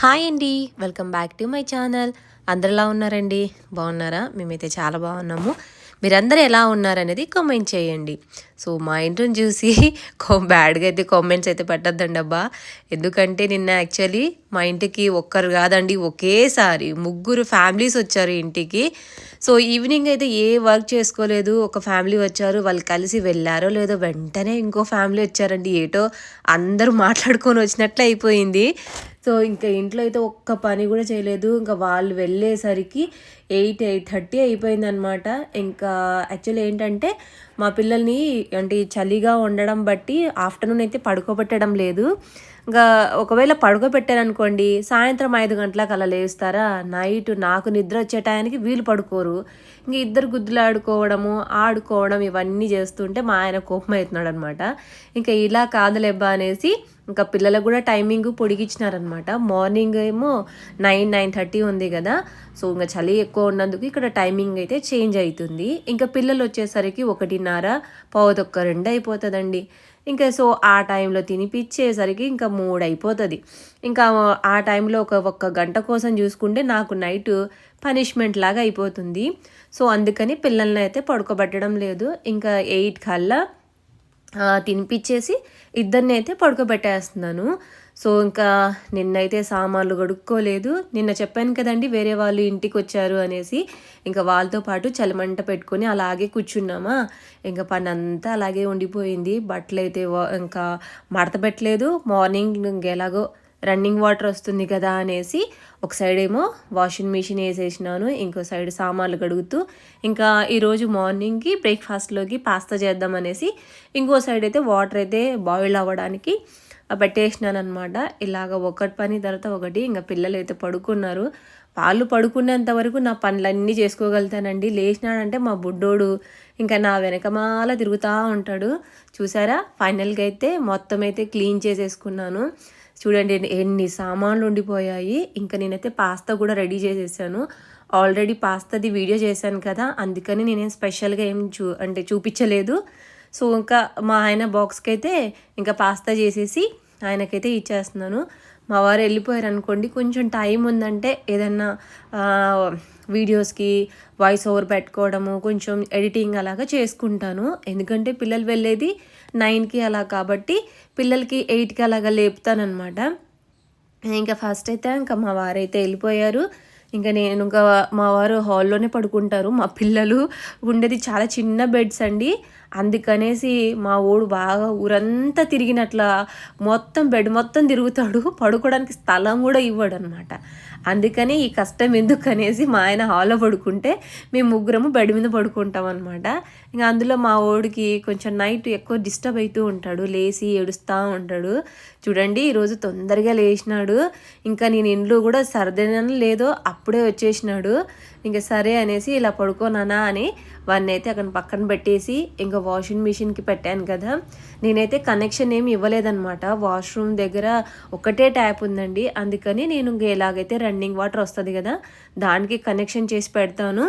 Hi అండి. Welcome back to my channel. అందరిలా ఉన్నారండి? బాగున్నారా? మేమైతే చాలా బాగున్నాము. మీరందరూ ఎలా ఉన్నారనేది కామెంట్ చేయండి. సో మా ఇంటిని చూసి బ్యాడ్గా అయితే కామెంట్స్ అయితే పెట్టద్దండి అబ్బా. ఎందుకంటే నిన్న యాక్చువల్లీ మా ఇంటికి ఒక్కరు కాదండి ఒకేసారి ముగ్గురు ఫ్యామిలీస్ వచ్చారు ఇంటికి. సో ఈవినింగ్ అయితే ఏ వర్క్ చేసుకోలేదు. ఒక ఫ్యామిలీ వచ్చారు. వాళ్ళు కలిసి వెళ్ళారో లేదో వెంటనే ఇంకో ఫ్యామిలీ వచ్చారండి. ఏటో అందరూ మాట్లాడుకొని వచ్చినట్లు అయిపోయింది. సో ఇంకా ఇంట్లో అయితే ఒక్క పని కూడా చేయలేదు. ఇంకా వాళ్ళు వెళ్ళేసరికి ఎయిట్ ఎయిట్ థర్టీ అయిపోయిందనమాట ఇంకా యాక్చువల్లీ ఏంటంటే మా పిల్లల్ని అంటే చలిగా ఉండడం బట్టి ఆఫ్టర్నూన్ అయితే పడుకోబెట్టడం లేదు. ఇంకా ఒకవేళ పడుకోబెట్టారనుకోండి సాయంత్రం ఐదు గంటలకు అలా లేస్తారా? నైట్ నాకు నిద్ర వచ్చే టయానికి వీలు పడుకోరు. ఇంక ఇద్దరు గుద్దులు ఆడుకోవడము ఆడుకోవడం ఇవన్నీ చేస్తుంటే మా ఆయన కోపం అవుతున్నాడు అనమాట ఇంకా ఇలా కాదులేబ్బా అనేసి ఇంకా పిల్లలకు కూడా టైమింగ్ పొడిగించినారనమాట. మార్నింగ్ ఏమో నైన్ నైన్ థర్టీ ఉంది కదా. సో ఇంకా చలి ఎక్కువ ఉన్నందుకు ఇక్కడ టైమింగ్ అయితే చేంజ్ అవుతుంది ఇంకా పిల్లలు వచ్చేసరికి ఒకటిన్నర పావుతొక్క రెండు అయిపోతుందండి. ఇంకా సో ఆ టైంలో తినిపించేసరికి ఇంకా మూడు అయిపోతుంది. ఇంకా ఆ టైంలో ఒక ఒక్క గంట కోసం చూసుకుంటే నాకు నైట్ పనిష్మెంట్ లాగా అయిపోతుంది. సో అందుకని పిల్లల్ని అయితే పడుకోబెట్టడం లేదు. ఇంకా ఎయిట్ కల్లా తినిపించేసి ఇద్దరిని అయితే పడుకోబెట్టేస్తున్నాను. సో ఇంకా నిన్నైతే సామాన్లు కడుక్కోలేదు నిన్న చెప్పాను కదండి వేరే వాళ్ళు ఇంటికి వచ్చారు అనేసి. ఇంకా వాళ్ళతో పాటు చలిమంట పెట్టుకొని అలాగే కూర్చున్నామా? ఇంకా పని అంతా అలాగే ఉండిపోయింది. బట్టలు అయితే ఇంకా మడత పెట్టలేదు. మార్నింగ్ ఎలాగో రన్నింగ్ వాటర్ వస్తుంది కదా అనేసి ఒక సైడ్ ఏమో వాషింగ్ మిషన్ వేసేసినాను ఇంకో సైడ్ సామాన్లు కడుగుతూ. ఇంకా ఈరోజు మార్నింగ్కి బ్రేక్ఫాస్ట్లోకి పాస్తా చేద్దాం అనేసి ఇంకో సైడ్ అయితే వాటర్ అయితే బాయిల్ అవ్వడానికి పెట్టేసినాను అనమాట ఇలాగ ఒకటి పని తర్వాత ఒకటి ఇంకా పిల్లలు అయితే పడుకున్నారు. వాళ్ళు పడుకునేంత వరకు నా పనులన్నీ చేసుకోగలుగుతానండి. లేచినాడంటే మా బుడ్డోడు ఇంకా నా వెనకమాల తిరుగుతూ ఉంటాడు. చూసారా? ఫైనల్గా అయితే మొత్తం అయితే క్లీన్ చేసేసుకున్నాను. చూడండి ఎన్ని సామాన్లు ఉండిపోయాయి. ఇంకా నేనైతే పాస్తా కూడా రెడీ చేసేసాను. ఆల్రెడీ పాస్తాది వీడియో చేశాను కదా అందుకని నేనేం స్పెషల్గా ఏం చూ అంటే చూపించలేదు. సో ఇంకా మా ఆయన బాక్స్కి అయితే ఇంకా పాస్తా చేసేసి ఆయనకైతే ఇచ్చేస్తున్నాను. మా వారు వెళ్ళిపోయారు అనుకోండి కొంచెం టైం ఉందంటే ఏదన్నా వీడియోస్కి వాయిస్ ఓవర్ పెట్టుకోవడము కొంచెం ఎడిటింగ్ అలాగా చేసుకుంటాను. ఎందుకంటే పిల్లలు వెళ్ళేది నైన్కి అలా కాబట్టి పిల్లలకి ఎయిట్కి అలాగా లేపుతానమాట ఇంకా ఫస్ట్ అయితే ఇంకా మా వారైతే వెళ్ళిపోయారు. ఇంకా నేను ఇంకా మా వారు హాల్లోనే పడుకుంటారు. మా పిల్లలు ఉండేది చాలా చిన్న బెడ్స్ అండి. అందుకనేసి మా ఊడు బాగా ఊరంతా తిరిగినట్ల మొత్తం బెడ్ మొత్తం తిరుగుతాడు. పడుకోవడానికి స్థలం కూడా ఇవ్వడు అనమాట అందుకని ఈ కష్టం ఎందుకు అనేసి మా ఆయన హాల్లో పడుకుంటే మేము ముగ్గురము బెడ్ మీద పడుకుంటాం అనమాట ఇంకా అందులో మా ఓడికి కొంచెం నైట్ ఎక్కువ డిస్టర్బ్ అవుతూ ఉంటాడు. లేచి ఏడుస్తూ ఉంటాడు. చూడండి ఈరోజు తొందరగా లేచినాడు. ఇంకా నేను ఇంట్లో కూడా సర్దన లేదో అప్పుడే వచ్చేసినాడు. ఇంకా సరే అనేసి ఇలా పడుకోనానా అని వాడిని అయితే అక్కడ పక్కన పెట్టేసి ఇంకా వాషింగ్ మిషన్కి పెట్టాను కదా. నేనైతే కనెక్షన్ ఏమి ఇవ్వలేదన్నమాట. వాష్రూమ్ దగ్గర ఒకటే ట్యాప్ ఉందండి. అందుకని నేను ఇంకా ఎలాగైతే రన్నింగ్ వాటర్ వస్తుంది కదా దానికి కనెక్షన్ చేసి పెడతాను.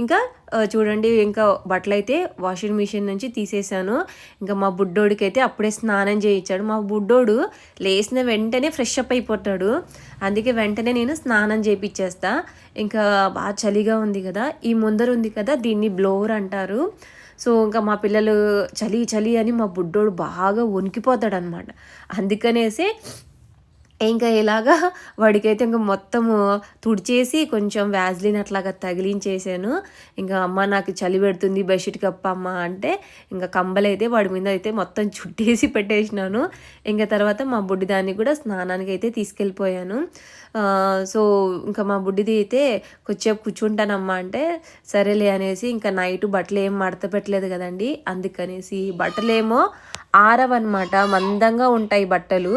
ఇంకా చూడండి ఇంకా బట్టలు అయితే వాషింగ్ మిషన్ నుంచి తీసేసాను. ఇంకా మా బుడ్డోడికి అయితే అప్పుడే స్నానం చేయించాడు. మా బుడ్డోడు లేచిన వెంటనే ఫ్రెష్ అప్ అయిపోతాడు. అందుకే వెంటనే నేను స్నానం చేయించేస్తా ఇంకా బాగా చలిగా ఉంది కదా ఈ ముందర ఉంది కదా దీన్ని బ్లోవర్ అంటారు. సో ఇంకా మా పిల్లలు చలి చలి అని మా బుడ్డోడు బాగా వణికిపోతాడు అనమాట అందుకనేసి ఇంకా ఇలాగా వాడికైతే ఇంకా మొత్తము తుడిచేసి కొంచెం వ్యాజ్లిన్ అట్లాగా తగిలించేసాను ఇంకా అమ్మ నాకు చలి పెడుతుంది బెడ్షీట్ కప్ప అమ్మ అంటే ఇంకా కంబలైతే వాడి మీద అయితే మొత్తం చుట్టేసి పెట్టేసినాను. ఇంకా తర్వాత మా బుడ్డి దాన్ని కూడా స్నానానికి అయితే తీసుకెళ్ళిపోయాను సో ఇంకా మా బుడ్డిది అయితే కొంచెం కూర్చుంటానమ్మా అంటే సరేలే అనేసి ఇంకా నైట్ బట్టలు ఏం మడత పెట్టలేదు కదండి అందుకనేసి బట్టలేమో ఆరవన్నమాట మందంగా ఉంటాయి బట్టలు.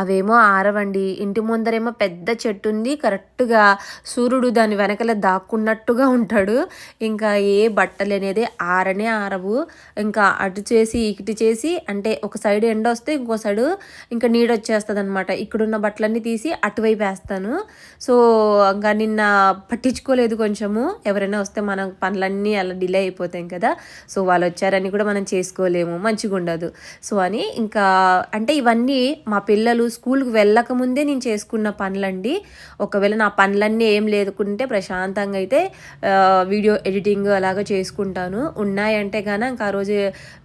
అవేమో ఆరవండి. ఇంటి ముందరేమో పెద్ద చెట్టు ఉంది కరెక్ట్గా సూర్యుడు దాని వెనకల దాక్కున్నట్టుగా ఉంటాడు. ఇంకా ఏ బట్టలు అనేది ఆరనే ఆరవు. ఇంకా అటు చేసి ఇటు చేసి అంటే ఒక సైడ్ ఎండ వస్తే ఇంకో సైడు ఇంకా నీడ వచ్చేస్తుంది అనమాట ఇక్కడున్న బట్టలన్నీ తీసి అటువైపు వేస్తాను. సో ఇంకా నిన్న పట్టించుకోలేదు కొంచెము. ఎవరైనా వస్తే మన పనులన్నీ అలా డిలే అయిపోతాయి కదా. సో వాళ్ళు వచ్చారని కూడా మనం చేసుకోలేము. మంచిగా ఉండదు సో అని ఇంకా అంటే ఇవన్నీ మా పిల్లలు పనులు స్కూల్కి వెళ్ళక ముందే నేను చేసుకున్న పనులండి. ఒకవేళ నా పనులన్నీ ఏం లేదుకుంటే ప్రశాంతంగా అయితే వీడియో ఎడిటింగ్ అలాగా చేసుకుంటాను. ఉన్నాయంటే కానీ ఇంకా ఆ రోజు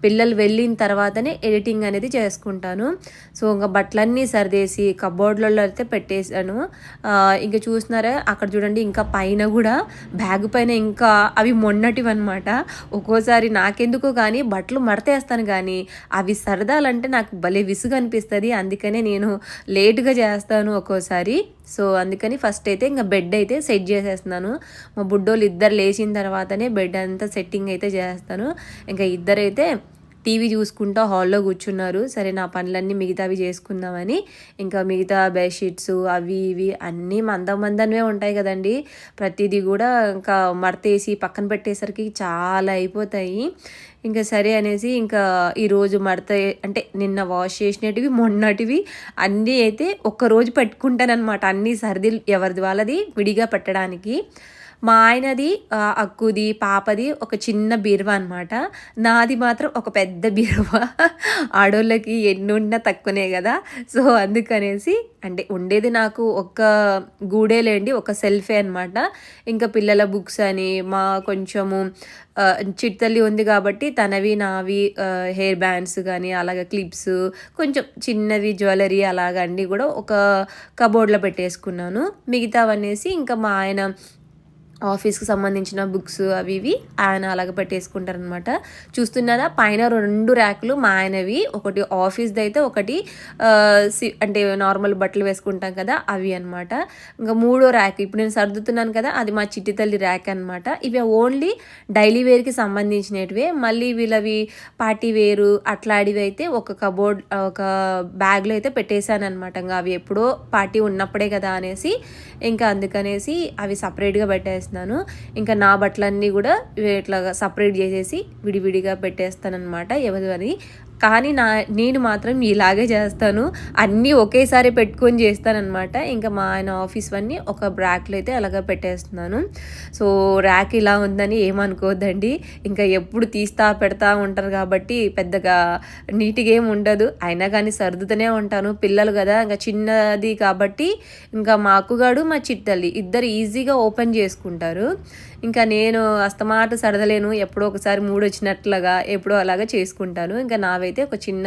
పిల్లలు వెళ్ళిన తర్వాతనే ఎడిటింగ్ అనేది చేసుకుంటాను. సో ఇంకా బట్టలన్నీ సర్దేసి కబోర్డ్లలో అయితే పెట్టేశాను. ఇంకా చూసినారా? అక్కడ చూడండి ఇంకా పైన కూడా బ్యాగ్ పైన ఇంకా అవి మొన్నటివి అనమాట ఒక్కోసారి నాకెందుకో కానీ బట్టలు మడతేస్తాను కానీ అవి సరదాలంటే నాకు భలే విసుగు అనిపిస్తుంది అందుకనే నేను నేను లేట్గా చేస్తాను ఒక్కోసారి. సో అందుకని ఫస్ట్ అయితే ఇంకా బెడ్ అయితే సెట్ చేసేస్తున్నాను. మా బుడ్డోళ్ళు ఇద్దరు లేచిన తర్వాతనే బెడ్ అంతా సెట్టింగ్ అయితే చేస్తాను. ఇంకా ఇద్దరైతే టీవీ చూసుకుంటూ హాల్లో కూర్చున్నారు. సరే నా పనులన్నీ మిగతావి చేసుకుందామని. ఇంకా మిగతా బెడ్షీట్స్ అవి ఇవి అన్నీ మందం మందనవే ఉంటాయి కదండి. ప్రతిదీ కూడా ఇంకా మడతేసి పక్కన పెట్టేసరికి చాలా అయిపోతాయి. ఇంకా సరే అనేసి ఇంకా ఈరోజు మడత అంటే నిన్న వాష్ చేసినటివి మొన్నటివి అన్నీ అయితే ఒక్కరోజు పెట్టుకుంటానమాట అన్నీ సర్దిలు ఎవరిది వాళ్ళది విడిగా పెట్టడానికి. మా ఆయనది అక్కుది పాపది ఒక చిన్న బీరువా అనమాట నాది మాత్రం ఒక పెద్ద బీరువా. ఆడోళ్ళకి ఎన్నున్నా తక్కువనే కదా. సో అందుకనేసి అంటే ఉండేది నాకు ఒక గూడేలేండి ఒక సెల్ఫే అనమాట ఇంకా పిల్లల బుక్స్ అని మా కొంచెము చిట్టల్లి ఉంది కాబట్టి తనవి నావి హెయిర్ బ్యాండ్స్ కానీ అలాగే క్లిప్స్ కొంచెం చిన్నవి జ్యువెలరీ అలాగండి కూడా ఒక కబోర్డ్లో పెట్టేసుకున్నాను. మిగతావనేసి ఇంకా మా ఆయన ఆఫీస్కి సంబంధించిన బుక్స్ అవి ఇవి ఆయన అలాగ పెట్టేసుకుంటారనమాట చూస్తున్నారా? పైన రెండు ర్యాకులు మా ఆయనవి. ఒకటి ఆఫీస్ది అయితే ఒకటి అంటే నార్మల్ బట్టలు వేసుకుంటాం కదా అవి అనమాట ఇంకా మూడో ర్యాక్. ఇప్పుడు నేను సర్దుతున్నాను కదా అది మా చిట్టి తల్లి ర్యాక్ అనమాట ఇవి ఓన్లీ డైలీ వేర్కి సంబంధించినటివే. మళ్ళీ వీళ్ళవి పార్టీ వేరు అట్లాడివి అయితే ఒక కబోర్డ్ ఒక బ్యాగ్లో అయితే పెట్టేశాను అనమాట ఇంకా అవి ఎప్పుడో పార్టీ ఉన్నప్పుడే కదా అనేసి. ఇంకా అందుకనేసి అవి సపరేట్గా పెట్టేసి పెట్టేస్తున్నాను ఇంకా నా బట్టలన్నీ కూడా ఇట్లా సపరేట్ చేసేసి విడివిడిగా పెట్టేస్తానమాట ఎవరి కానీ నా నేను మాత్రం ఇలాగే చేస్తాను. అన్నీ ఒకేసారి పెట్టుకొని చేస్తానమాట ఇంకా మా ఆయన ఆఫీస్ అన్నీ ఒక ర్యాక్లో అయితే అలాగా పెట్టేస్తున్నాను. సో ర్యాక్ ఇలా ఉందని ఏమనుకోవద్దండి ఇంకా ఎప్పుడు తీస్తా పెడతా ఉంటారు కాబట్టి పెద్దగా నీట్గా ఏమి ఉండదు. అయినా కానీ సర్దుతూనే ఉంటాను. పిల్లలు కదా ఇంకా చిన్నది కాబట్టి ఇంకా మా అక్కుగాడు మా చిట్టల్లి ఇద్దరు ఈజీగా ఓపెన్ చేసుకుంటారు. ఇంకా నేను అస్తమాట సరదలేను ఎప్పుడో ఒకసారి మూడు వచ్చినట్లుగా ఎప్పుడో అలాగా చేసుకుంటాను. ఇంకా నావైతే ఒక చిన్న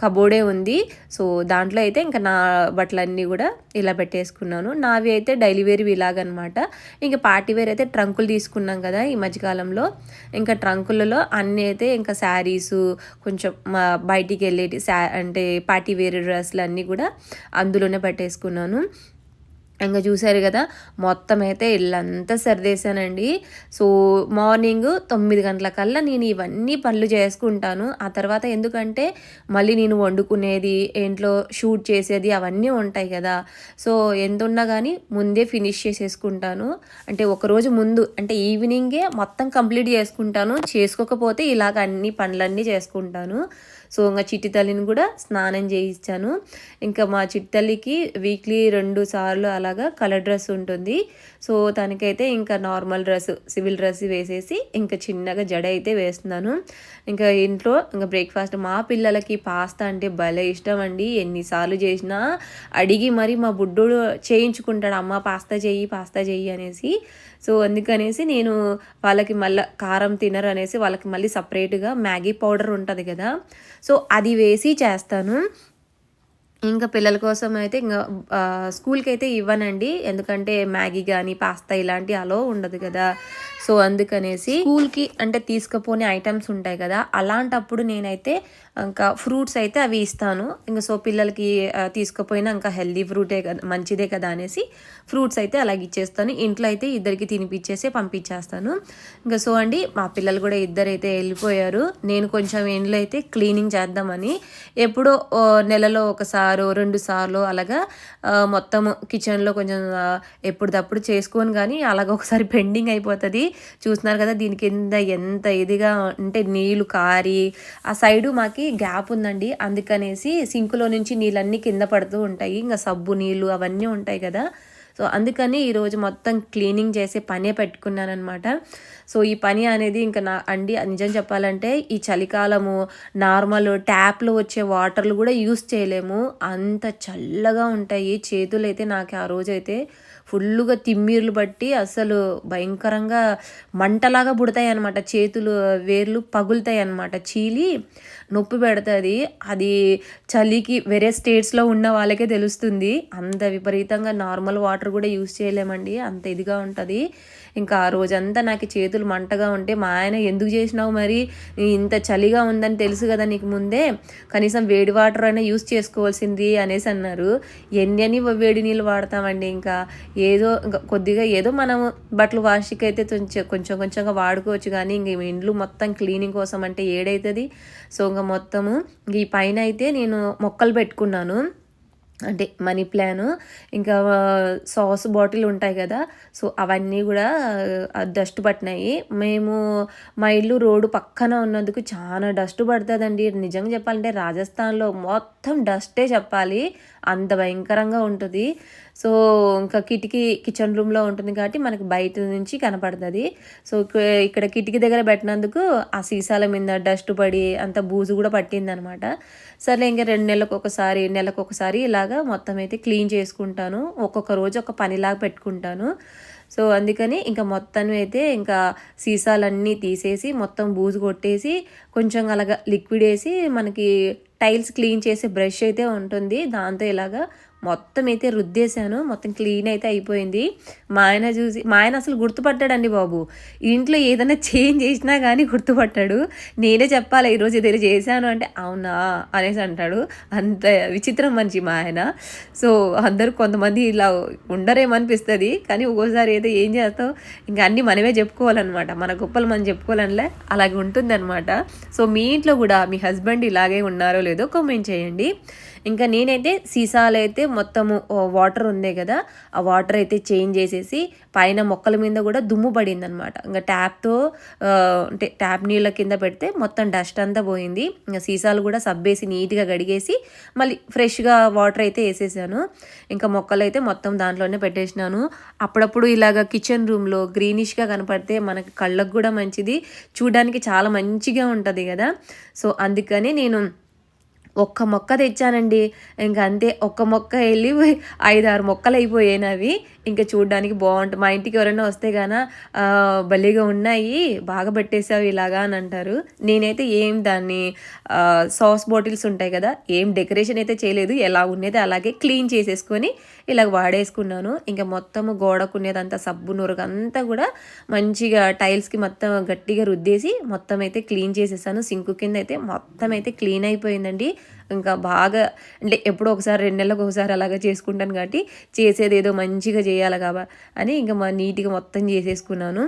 కబోర్డే ఉంది. సో దాంట్లో అయితే ఇంకా నా బట్టలన్నీ కూడా ఇలా పెట్టేసుకున్నాను. నావి అయితే డైలీ వేర్ ఇలాగనమాట ఇంకా పార్టీ వేర్ అయితే ట్రంకులు తీసుకున్నాం కదా ఈ మధ్యకాలంలో. ఇంకా ట్రంకులలో అన్నీ అయితే ఇంకా శారీసు కొంచెం బయటికి వెళ్ళేటి అంటే పార్టీ వేర్ డ్రెస్సులు అన్నీ కూడా అందులోనే పెట్టేసుకున్నాను. ఇంకా చూసారు కదా మొత్తం అయితే ఇల్లంతా సర్దేశానండి. సో మార్నింగ్ తొమ్మిది గంటల కల్లా నేను ఇవన్నీ పనులు చేసుకుంటాను. ఆ తర్వాత ఎందుకంటే మళ్ళీ నేను వండుకునేది ఏంట్లో షూట్ చేసేది అవన్నీ ఉంటాయి కదా. సో ఎంత ఉన్నా కానీ ముందే ఫినిష్ చేసేసుకుంటాను. అంటే ఒకరోజు ముందు అంటే ఈవినింగే మొత్తం కంప్లీట్ చేసుకుంటాను. చేసుకోకపోతే ఇలాగ అన్ని పనులన్నీ చేసుకుంటాను. సో ఇంకా చిట్టి తల్లిని కూడా స్నానం చేయించాను. ఇంకా మా చిట్టి తల్లికి వీక్లీ రెండు సార్లు అలాగా కలర్ డ్రెస్ ఉంటుంది. సో తనకైతే ఇంకా నార్మల్ డ్రెస్ సివిల్ డ్రెస్ వేసేసి ఇంకా చిన్నగా జడ అయితే వేస్తున్నాను. ఇంకా ఇంట్లో ఇంకా బ్రేక్ఫాస్ట్ మా పిల్లలకి పాస్తా అంటే భలే ఇష్టం అండి. ఎన్నిసార్లు చేసినా అడిగి మరి మా బుడ్డోడు చేయించుకుంటాడు అమ్మ పాస్తా చెయ్యి పాస్తా చెయ్యి అనేసి. సో అందుకనేసి నేను వాళ్ళకి మళ్ళీ కారం తినరు అనేసి వాళ్ళకి మళ్ళీ సపరేట్గా మ్యాగీ పౌడర్ ఉంటుంది కదా. సో అది వేసి చేస్తాను. ఇంకా పిల్లల కోసం అయితే ఇంకా స్కూల్కి అయితే ఇవ్వనండి. ఎందుకంటే మ్యాగీ కానీ పాస్తా ఇలాంటి అలో ఉండదు కదా. సో అందుకనేసి స్కూల్కి అంటే తీసుకుపోని ఐటమ్స్ ఉంటాయి కదా. అలాంటప్పుడు నేనైతే ఇంకా ఫ్రూట్స్ అయితే అవి ఇస్తాను. ఇంకా సో పిల్లలకి తీసుకుపోయినా ఇంకా హెల్దీ ఫ్రూటే కదా మంచిదే కదా అనేసి ఫ్రూట్స్ అయితే అలాగే ఇచ్చేస్తాను. ఇంట్లో అయితే ఇద్దరికి తినిపించేసి పంపించేస్తాను. ఇంకా సో అండి మా పిల్లలు కూడా ఇద్దరైతే అయితే వెళ్ళిపోయారు. నేను కొంచెం ఇంట్లో అయితే క్లీనింగ్ చేద్దామని ఎప్పుడో నెలలో ఒకసారి రెండు సార్లు అలాగా మొత్తం కిచెన్లో కొంచెం ఎప్పుడుదప్పుడు చేసుకోను కానీ అలాగ ఒకసారి పెండింగ్ అయిపోతుంది. చూస్తున్నారు కదా దీని కింద ఎంత ఇదిగా అంటే నీళ్ళు కారి ఆ సైడు మాకి గ్యాప్ ఉందండి. అందుకనేసి సింకులో నుంచి నీళ్ళన్నీ కింద పడుతూ ఉంటాయి. ఇంకా సబ్బు నీళ్ళు అవన్నీ ఉంటాయి కదా. సో అందుకని ఈరోజు మొత్తం క్లీనింగ్ చేసే పనే పెట్టుకున్నాను అనమాట సో ఈ పని అనేది ఇంకా నా అండి నిజం చెప్పాలంటే ఈ చలికాలము నార్మల్ ట్యాప్లో వచ్చే వాటర్లు కూడా యూస్ చేయలేము. అంత చల్లగా ఉంటాయి చేతులు అయితే నాకు ఆ రోజైతే ఫుల్గా తిమ్మిర్లు బట్టి అసలు భయంకరంగా మంటలాగా పుడతాయి అనమాట చేతులు వేర్లు పగులుతాయి అనమాట చీలి నొప్పి పెడుతుంది. అది చలికి వేరే స్టేట్స్లో ఉన్న వాళ్ళకే తెలుస్తుంది. అంత విపరీతంగా నార్మల్ వాటర్ కూడా యూస్ చేయలేమండి. అంత ఇదిగా ఉంటుంది. ఇంకా ఆ రోజంతా నాకు చేతులు మంటగా ఉంటే మా ఆయన ఎందుకు చేసినావు మరి? ఇంత చలిగా ఉందని తెలుసు కదా నీకు ముందే. కనీసం వేడి వాటర్ అయినా యూస్ చేసుకోవాల్సింది అనేసి అన్నారు. ఎన్ని అని వేడి నీళ్ళు వాడతామండి. ఇంకా ఏదో ఇంకా కొద్దిగా ఏదో మనం బట్టలు వాషికి అయితే కొంచెం కొంచెం కొంచెంగా వాడుకోవచ్చు. కానీ ఇంక ఇండ్లు మొత్తం క్లీనింగ్ కోసం అంటే ఏడైతుంది. సో ఇంకా మొత్తము ఈ పైన అయితే నేను మొక్కలు పెట్టుకున్నాను. అంటే మనీ ప్లాను ఇంకా సాస్ బాటిల్ ఉంటాయి కదా సో అవన్నీ కూడా డస్ట్ పట్టినాయి. మేము మా ఇల్లు రోడ్డు పక్కన ఉన్నందుకు చాలా డస్ట్ పడుతుందండి. నిజంగా చెప్పాలంటే రాజస్థాన్లో మొత్తం డస్టే చెప్పాలి. అంత భయంకరంగా ఉంటుంది. సో ఇంకా కిటికీ కిచెన్ రూమ్లో ఉంటుంది కాబట్టి మనకి బయట నుంచి కనపడుతుంది. సో ఇక్కడ కిటికీ దగ్గర పెట్టినందుకు ఆ సీసాల మీద డస్ట్ పడి అంత బూజు కూడా పట్టింది అనమాట సరే ఇంకా రెండు నెలలకు ఒకసారి నెలకు ఒకసారి ఇలాగా మొత్తం అయితే క్లీన్ చేసుకుంటాను. ఒక్కొక్క రోజు ఒక పనిలాగా పెట్టుకుంటాను. సో అందుకని ఇంకా మొత్తం అయితే ఇంకా సీసాలన్నీ తీసేసి మొత్తం బూజు కొట్టేసి కొంచెం అలాగా లిక్విడ్ వేసి మనకి టైల్స్ క్లీన్ చేసే బ్రష్ అయితే ఉంటుంది. దాంతో ఇలాగా మొత్తం అయితే రుద్దేశాను. మొత్తం క్లీన్ అయితే అయిపోయింది. మా ఆయన చూసి మా ఆయన అసలు గుర్తుపట్టాడండి బాబు. ఇంట్లో ఏదైనా చేంజ్ చేసినా కానీ గుర్తుపట్టాడు. నేనే చెప్పాలి ఈరోజు ఏదైనా చేశాను అంటే అవునా అనేసి అంటాడు. అంత విచిత్రం మంచి మా ఆయన. సో అందరూ కొంతమంది ఇలా ఉండరేమనిపిస్తుంది కానీ ఒక్కోసారి అయితే ఏం చేస్తావు? ఇంకా అన్నీ మనమే చెప్పుకోవాలన్నమాట. మన గొప్పలు మనం చెప్పుకోవాలనిలే అలాగే ఉంటుందన్నమాట. సో మీ ఇంట్లో కూడా మీ హస్బెండ్ ఇలాగే ఉన్నారో లేదో కామెంట్ చేయండి. ఇంకా నేనైతే సీసాలు అయితే మొత్తము వాటర్ ఉంది కదా ఆ వాటర్ అయితే చేంజ్ చేసేసి పైన మొక్కల మీద కూడా దుమ్ము పడింది అనమాట ఇంకా ట్యాప్తో అంటే ట్యాప్ నీళ్ళ కింద పెడితే మొత్తం డస్ట్ అంతా పోయింది. ఇంకా సీసాలు కూడా సబ్బేసి నీట్గా గడిగేసి మళ్ళీ ఫ్రెష్గా వాటర్ అయితే వేసేసాను. ఇంకా మొక్కలు అయితే మొత్తం దాంట్లోనే పెట్టేసినాను. అప్పుడప్పుడు ఇలాగ కిచెన్ రూమ్లో గ్రీనిష్గా కనపడితే మనకి కళ్ళకు కూడా మంచిది. చూడడానికి చాలా మంచిగా ఉంటుంది కదా. సో అందుకని నేను ఒక్క మొక్క తెచ్చానండి. ఇంకా అంతే ఒక్క మొక్క వెళ్ళి ఐదారు మొక్కలు అయిపోయాయి అవి ఇంకా చూడడానికి బాగుంటుంది మా ఇంటికి ఎవరైనా వస్తే గాన భలేగా ఉన్నాయి బాగా పెట్టేసావు ఇలాగా అని అంటారు. నేనైతే ఏం దాన్ని సాస్ బాటిల్స్ ఉంటాయి కదా ఏం డెకరేషన్ అయితే చేయలేదు. ఎలా ఉన్నది అలాగే క్లీన్ చేసేసుకొని ఇలాగ వాడేసుకున్నాను. ఇంకా మొత్తము గోడకునేదంతా సబ్బు నురగ అంతా కూడా మంచిగా టైల్స్కి మొత్తం గట్టిగా రుద్దేసి మొత్తం అయితే క్లీన్ చేసేసాను. సింకు కింద అయితే మొత్తం అయితే క్లీన్ అయిపోయిందండి. ఇంకా బాగా అంటే ఎప్పుడో ఒకసారి రెండు నెలలకు ఒకసారి అలాగా చేసుకుంటాను కాబట్టి చేసేది ఏదో మంచిగా చేయాలి కాబా అని ఇంకా మా నీట్గా మొత్తం చేసేసుకున్నాను.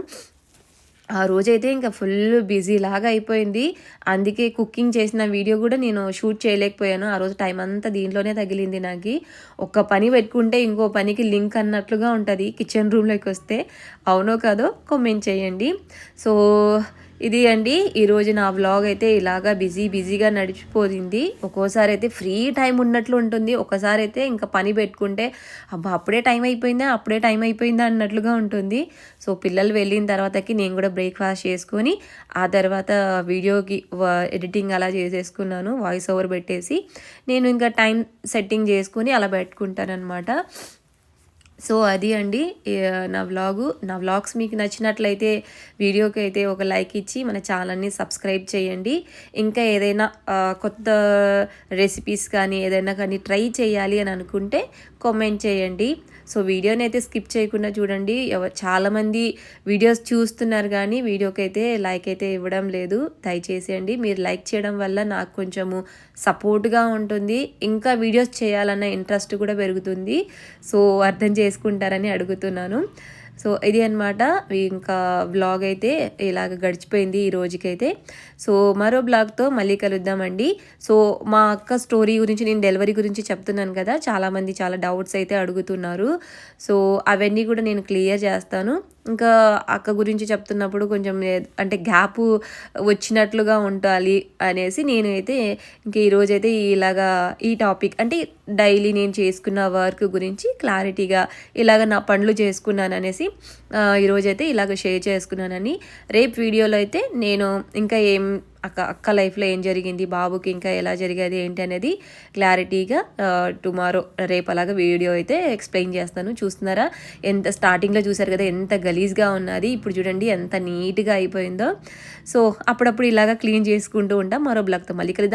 ఆ రోజైతే ఇంకా ఫుల్ బిజీ లాగా అయిపోయింది. అందుకే కుకింగ్ చేసిన వీడియో కూడా నేను షూట్ చేయలేకపోయాను. ఆ రోజు టైం అంతా దీంట్లోనే తగిలింది నాకు. ఒక్క పని పెట్టుకుంటే ఇంకో పనికి లింక్ అన్నట్లుగా ఉంటుంది. కిచెన్ రూమ్లోకి వస్తే అవునో కాదో కామెంట్ చేయండి. సో ఇది అండి. ఈరోజు నా వ్లాగ్ అయితే ఇలాగా బిజీ బిజీగా నడిచిపోయింది. ఒక్కోసారి అయితే ఫ్రీ టైం ఉన్నట్లు ఉంటుంది. ఒకసారి అయితే ఇంకా పని పెట్టుకుంటే అబ్బా అప్పుడే టైం అయిపోయిందా అప్పుడే టైం అయిపోయిందా అన్నట్లుగా ఉంటుంది. సో పిల్లలు వెళ్ళిన తర్వాతకి నేను కూడా బ్రేక్ఫాస్ట్ చేసుకొని ఆ తర్వాత వీడియోకి ఎడిటింగ్ అలా చేసేసుకున్నాను. వాయిస్ ఓవర్ పెట్టేసి నేను ఇంకా టైం సెట్టింగ్ చేసుకొని అలా పెట్టుకుంటాను అనమాట సో అది అండి. నా వ్లాగు నా వ్లాగ్స్ మీకు నచ్చినట్లయితే వీడియోకి అయితే ఒక లైక్ ఇచ్చి మన ఛానల్ని సబ్స్క్రైబ్ చేయండి. ఇంకా ఏదైనా కొత్త రెసిపీస్ కానీ ఏదైనా కానీ ట్రై చేయాలి అని అనుకుంటే కామెంట్ చేయండి. సో వీడియోని అయితే స్కిప్ చేయకుండా చూడండి. చాలామంది వీడియోస్ చూస్తున్నారు కానీ వీడియోకి అయితే లైక్ అయితే ఇవ్వడం లేదు. దయచేసి అండి మీరు లైక్ చేయడం వల్ల నాకు కొంచెము సపోర్ట్గా ఉంటుంది. ఇంకా వీడియోస్ చేయాలన్న ఇంట్రెస్ట్ కూడా పెరుగుతుంది. సో అర్థం చేసుకుంటారని అడుగుతున్నాను. సో ఇది అనమాట ఇంకా బ్లాగ్ అయితే ఇలాగ గడిచిపోయింది ఈ రోజుకైతే. సో మరో బ్లాగ్తో మళ్ళీ కలుద్దామండి. సో మా అక్క స్టోరీ గురించి నేను డెలివరీ గురించి చెప్తున్నాను కదా. చాలామంది చాలా డౌట్స్ అయితే అడుగుతున్నారు. సో అవన్నీ కూడా నేను క్లియర్ చేస్తాను. ఇంకా అక్క గురించి చెప్తున్నప్పుడు కొంచెం అంటే గ్యాప్ వచ్చినట్లుగా ఉండాలి అనేసి నేనైతే ఇంక ఈరోజైతే ఇలాగా ఈ టాపిక్ అంటే డైలీ నేను చేసుకున్న వర్క్ గురించి క్లారిటీగా ఇలాగ నా పనులు చేసుకున్నాను అనేసి ఈరోజైతే ఇలాగ షేర్ చేసుకున్నానని రేపు వీడియోలో అయితే నేను ఇంకా ఏం అక్క అక్క లైఫ్లో ఏం జరిగింది? బాబుకి ఇంకా ఎలా జరిగేది? ఏంటి అనేది క్లారిటీగా టుమారో రేపు అలాగా వీడియో అయితే ఎక్స్ప్లెయిన్ చేస్తాను. చూస్తున్నారా? ఎంత స్టార్టింగ్లో చూసారు కదా ఎంత గలీజ్గా ఉన్నది. ఇప్పుడు చూడండి ఎంత నీట్గా అయిపోయిందో. సో అప్పుడప్పుడు ఇలాగా క్లీన్ చేసుకుంటూ ఉంటాం. మరో బ్లాక్తో మళ్ళీ కలుద్దాం.